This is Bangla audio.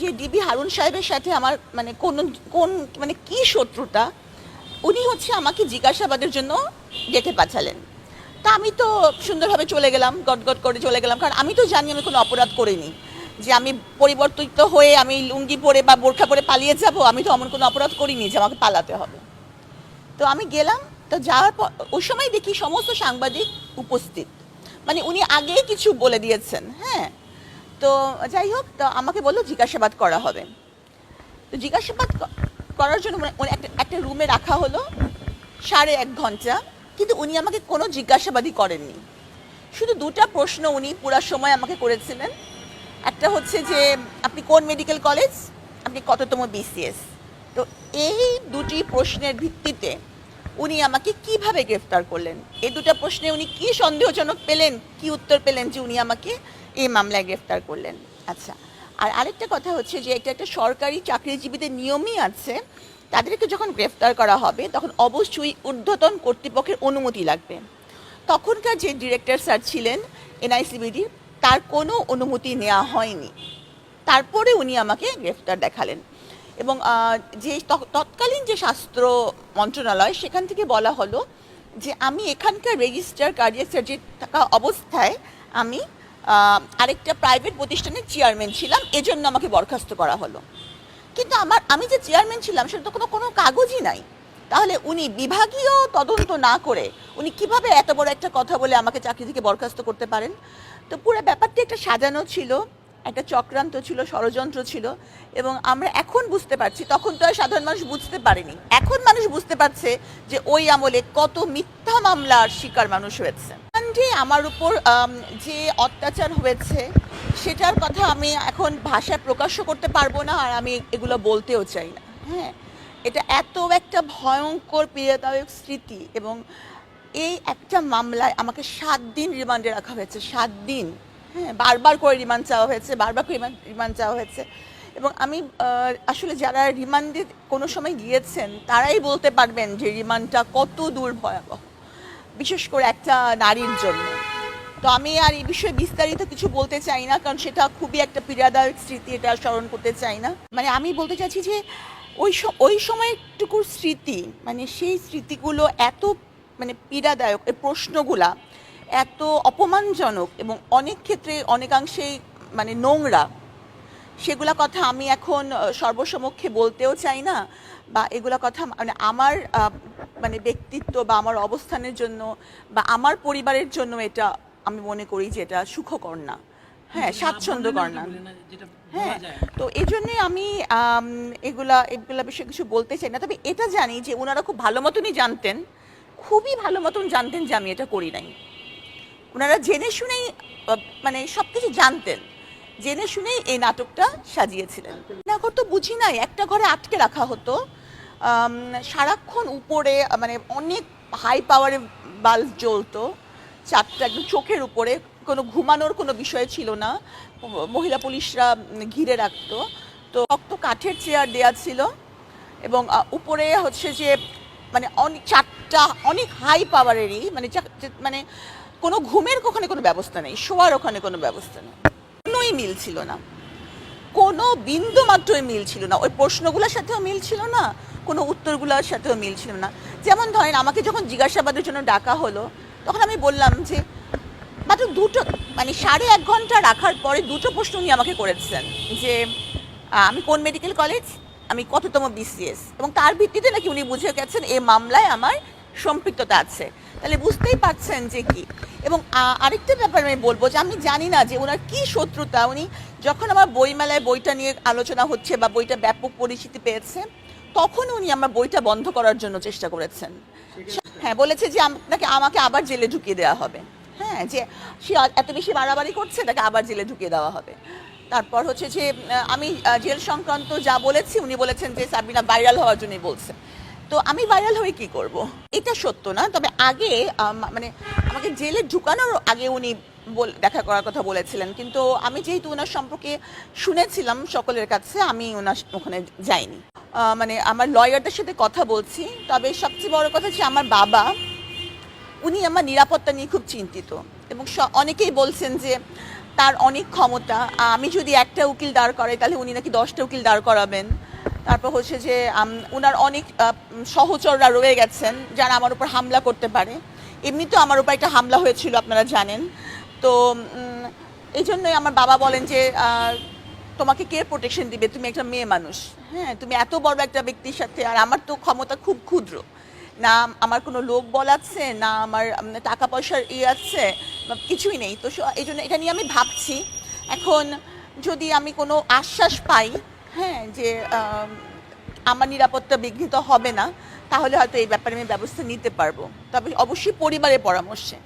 যে ডিবি হারুন সাহেবের সাথে আমার মানে কোন কোন মানে কি শত্রুতা, উনি হচ্ছে আমাকে জিজ্ঞাসাবাদের জন্য ডেকে পাঠালেন। তা আমি তো সুন্দরভাবে চলে গেলাম গটগট করে চলে গেলাম, কারণ আমি তো জানি আমি কোনো অপরাধ করিনি। যে আমি পরিবর্তিত হয়ে আমি লুঙ্গি পরে বা বোরখা পরে পালিয়ে যাব, আমি তো এমন কোনো অপরাধ করিনি যে আমাকে পালাতে হবে। তো আমি গেলাম, তো যাওয়ার পর ওই সময় দেখি সমস্ত সাংবাদিক উপস্থিত। মানে উনি আগেই কিছু বলে দিয়েছেন হ্যাঁ? তো যাই হোক, তো আমাকে বলল জিজ্ঞাসাবাদ করা হবে। তো জিজ্ঞাসাবাদ করার জন্য মানে একটা একটা রুমে রাখা হলো সাড়ে এক ঘণ্টা, কিন্তু উনি আমাকে কোনো জিজ্ঞাসাবাদই করেননি। শুধু দুটা প্রশ্ন উনি পুরা সময় আমাকে করেছিলেন। একটা হচ্ছে যে, আপনি কোন মেডিকেল কলেজ? আপনি কততম বিসিএস তো এই দুটি প্রশ্নের ভিত্তিতে উনি আমাকে কীভাবে গ্রেফতার করলেন? এই দুটো প্রশ্নে উনি কি সন্দেহজনক পেলেন, কি উত্তর পেলেন যে উনি আমাকে এই মামলায় গ্রেফতার করলেন। আচ্ছা আর আরেকটা কথা হচ্ছে যে এটা একটা সরকারি চাকরিজীবীদের নিয়মই আছে, তাদেরকে যখন গ্রেফতার করা হবে, তখন অবশ্যই ঊর্ধ্বতন কর্তৃপক্ষের অনুমতি লাগবে। তখনকার যে ডিরেক্টর স্যার ছিলেন এনআইসিবিডির তার কোনো অনুমতি নেওয়া হয়নি। তারপরে উনি আমাকে গ্রেফতার দেখালেন। এবং যে তৎ- তৎকালীন যে স্বাস্থ্য মন্ত্রণালয়, সেখান থেকে বলা হলো যে আমি এখানকার রেজিস্টার কার্ডিয়াক সার্জারি থাকা অবস্থায় আমি আরেকটা প্রাইভেট প্রতিষ্ঠানের চেয়ারম্যান ছিলাম, এজন্য আমাকে বরখাস্ত করা হলো। কিন্তু আমার, আমি যে চেয়ারম্যান ছিলাম, সেটা তো কোনো কোনো কাগজই নাই। তাহলে উনি বিভাগীয় তদন্ত না করে উনি কীভাবে এত বড় একটা কথা বলে আমাকে চাকরি থেকে বরখাস্ত করতে পারেন? তো পুরো ব্যাপারটি একটা সাজানো ছিল। একটা চক্রান্ত ছিল, ষড়যন্ত্র ছিল এবং আমরা এখন বুঝতে পারছি, তখন তো আর সাধারণ মানুষ বুঝতে পারেনি। এখন মানুষ বুঝতে পারছে যে ওই আমলে কত মিথ্যা মামলার শিকার মানুষ হয়েছে। আমার উপর যে অত্যাচার হয়েছে, সেটার কথা আমি এখন ভাষায় প্রকাশ্য করতে পারব না আর আমি এগুলো বলতেও চাই না। হ্যাঁ এটা এত একটা ভয়ঙ্কর, পীড়াদায়ক স্মৃতি এবং এই একটা মামলায় আমাকে সাত দিন রিমান্ডে রাখা হয়েছে, সাত দিন। হ্যাঁ বারবার করে রিমান্ড চাওয়া হয়েছে, বারবার করে রিমান্ড রিমান্ড চাওয়া হয়েছে। এবং আমি আসলে যারা রিমান্ডে কোনো সময় গিয়েছেন, তারাই বলতে পারবেন যে রিমান্ডটা কত দূর ভয়াবহ। বিশেষ করে একটা নারীর জন্য। তো আমি আর এই বিষয়ে বিস্তারিত কিছু বলতে চাই না, কারণ সেটা খুবই একটা পীড়াদায়ক স্মৃতি, এটা স্মরণ করতে চাই না। মানে আমি বলতে চাইছি যে ওই ওই সময়টুকুর স্মৃতি মানে সেই স্মৃতিগুলো এত মানে পীড়াদায়ক, এই প্রশ্নগুলা এত অপমানজনক এবং অনেক ক্ষেত্রে অনেকাংশেই মানে নোংরা। সেগুলা কথা আমি এখন সর্বসমক্ষে বলতেও চাই না বা এগুলা কথা মানে আমার মানে ব্যক্তিত্ব বা আমার অবস্থানের জন্য বা আমার পরিবারের জন্য এটা আমি মনে করি যে এটা সুখকর না। হ্যাঁ স্বাচ্ছন্দ্যকর না। হ্যাঁ তো এই জন্যে আমি এগুলা এগুলা বিষয়ে কিছু বলতে চাই না। তবে এটা জানি যে ওনারা খুব ভালো মতনই জানতেন খুবই ভালো মতন জানতেন যে আমি এটা করি নাই। ওনারা জেনে শুনেই মানে সব কিছু জানতেন। জেনে শুনেই এই নাটকটা সাজিয়েছিলেন। না তো বুঝি নাই, একটা ঘরে আটকে রাখা হতো। সারাক্ষণ উপরে মানে অনেক হাই পাওয়ারে বাল্ব জ্বলতো। চারটা একদম চোখের উপরে, কোনো ঘুমানোর কোনো বিষয় ছিল না। মহিলা পুলিশরা ঘিরে রাখতো। তো শক্ত কাঠের চেয়ার দেয়া ছিল এবং উপরে হচ্ছে যে মানে অনেক, চারটা অনেক হাই পাওয়ারেরই মানে মানে কোনো ঘুমের ওখানে কোনো ব্যবস্থা নেই, শোয়ার ওখানে কোনো ব্যবস্থা নেই। কোনোই মিল ছিল না। কোনো বিন্দু মাত্রই মিল ছিল না। ওই প্রশ্নগুলোর সাথেও মিল ছিল না, কোনো উত্তরগুলোর সাথেও মিল ছিল না। যেমন ধরেন, আমাকে যখন জিজ্ঞাসাবাদের জন্য ডাকা হলো, তখন আমি বললাম যে, মাত্র দুটো মানে সাড়ে এক ঘণ্টা রাখার পরে দুটো প্রশ্ন উনি আমাকে করেছেন যে আমি কোন মেডিকেল কলেজ? আমি কততম বিসিএস এবং তার ভিত্তিতে নাকি উনি বুঝে গেছেন এই মামলায় আমার সম্পৃক্ততা আছে। তাহলে বুঝতেই পারছেন যে কি? এবং আরেকটা ব্যাপার আমি বলব যে আমি জানি না যে ওনার কি শত্রুতা। উনি যখন আমার বইমেলায় বইটা নিয়ে আলোচনা হচ্ছে বা বইটা ব্যাপক পরিচিতি পেয়েছে, তখন উনি আমার বইটা বন্ধ করার জন্য চেষ্টা করেছেন। হ্যাঁ বলেছে যে আপনাকে, আমাকে আবার জেলে ঢুকিয়ে দেওয়া হবে। হ্যাঁ যে সে এত বেশি বাড়াবাড়ি করছে, তাকে আবার জেলে ঢুকিয়ে দেওয়া হবে। তারপর হচ্ছে যে আমি জেল সংক্রান্ত যা বলেছি, উনি বলেছেন যে সাবিনা ভাইরাল হওয়ার জন্যই বলছে। তো আমি ভাইরাল হয়ে কি করব? এটা সত্য না, তবে আগে মানে আমাকে জেলে ঢুকানোর আগে উনি দেখা করার কথা বলেছিলেন। কিন্তু আমি যেহেতু ওনার সম্পর্কে শুনেছিলাম সকলের কাছে, আমি ওনার ওখানে যাইনি। মানে আমার লয়ারদের সাথে কথা বলছি, তবে সবচেয়ে বড় কথা হচ্ছে আমার বাবা, উনি আমার নিরাপত্তা নিয়ে খুব চিন্তিত। এবং অনেকেই বলছেন যে তার অনেক ক্ষমতা আমি যদি একটা উকিল দাঁড় করাই, তাহলে উনি নাকি দশটা উকিল দাঁড় করাবেন। তারপর হচ্ছে যে ওনার অনেক সহচররা রয়ে গেছেন যারা আমার উপর হামলা করতে পারে। এমনিতেও আমার উপর একটা হামলা হয়েছিল, আপনারা জানেন। তো এই জন্যই আমার বাবা বলেন যে তোমাকে কে প্রোটেকশন দিবে, তুমি একটা মেয়ে মানুষ। হ্যাঁ তুমি এত বড় একটা ব্যক্তির সাথে, আর আমার তো ক্ষমতা খুব ক্ষুদ্র। না আমার কোনো লোক বল আছে, না আমার টাকা পয়সার ইয়ে আছে কিছুই নেই। তো এই জন্য এটা নিয়ে আমি ভাবছি। এখন যদি আমি কোনো আশ্বাস পাই হ্যাঁ যে আমার নিরাপত্তা বিঘ্নিত হবে না, তাহলে হয়তো এই ব্যাপারে আমি ব্যবস্থা নিতে পারব। তবে অবশ্যই পরিবারের পরামর্শে।